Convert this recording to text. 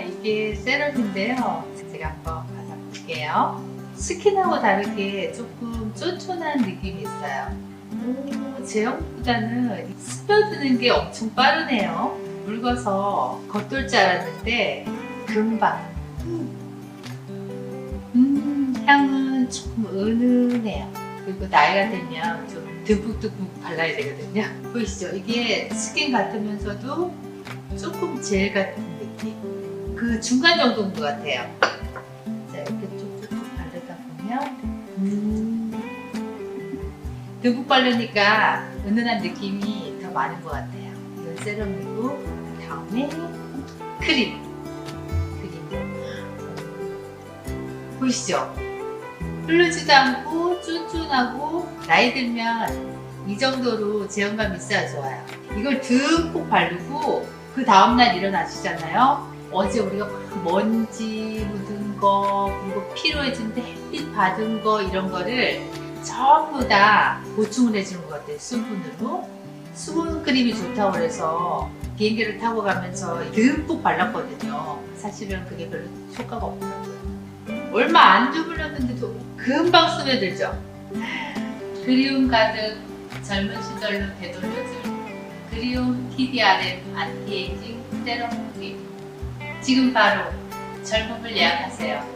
이게 세럼인데요. 제가 한번 발라볼게요. 스킨하고 다르게 조금 쫀쫀한 느낌이 있어요. 오, 제형보다는 스며드는 게 엄청 빠르네요. 묽어서 겉돌 줄 알았는데 금방. 음, 향은 조금 은은해요. 그리고 나이가 되면 좀 듬뿍듬뿍 발라야 되거든요. 보이시죠? 이게 스킨 같으면서도 조금 젤 같은 느낌. 그 중간 정도인 것 같아요. 자, 이렇게 쭉쭉쭉 바르다 보면, 음, 듬뿍 바르니까 은은한 느낌이 더 많은 것 같아요. 이건 세럼이고, 다음에 크림. 크림. 보이시죠? 흐르지도 않고 쫀쫀하고 나이 들면 이 정도로 제형감 있어야 좋아요. 이걸 듬뿍 바르고 그 다음날 일어나시잖아요. 어제 우리가 막 먼지 묻은 거 그리고 피로해지는데 햇빛 받은 거 이런 거를 전부 다 보충을 해주는 것 같아요. 수분으로. 수분 크림이 좋다고 그래서 비행기를 타고 가면서 듬뿍 발랐거든요. 사실은 그게 별로 효과가 없더라고요. 얼마 안 주물렀는데도 금방 스며들죠. 그리움 가득 젊은 시절로 되돌려줄 그리움 TDRM 안티에이징 세럼 크림. 지금 바로 젊음을 예약하세요.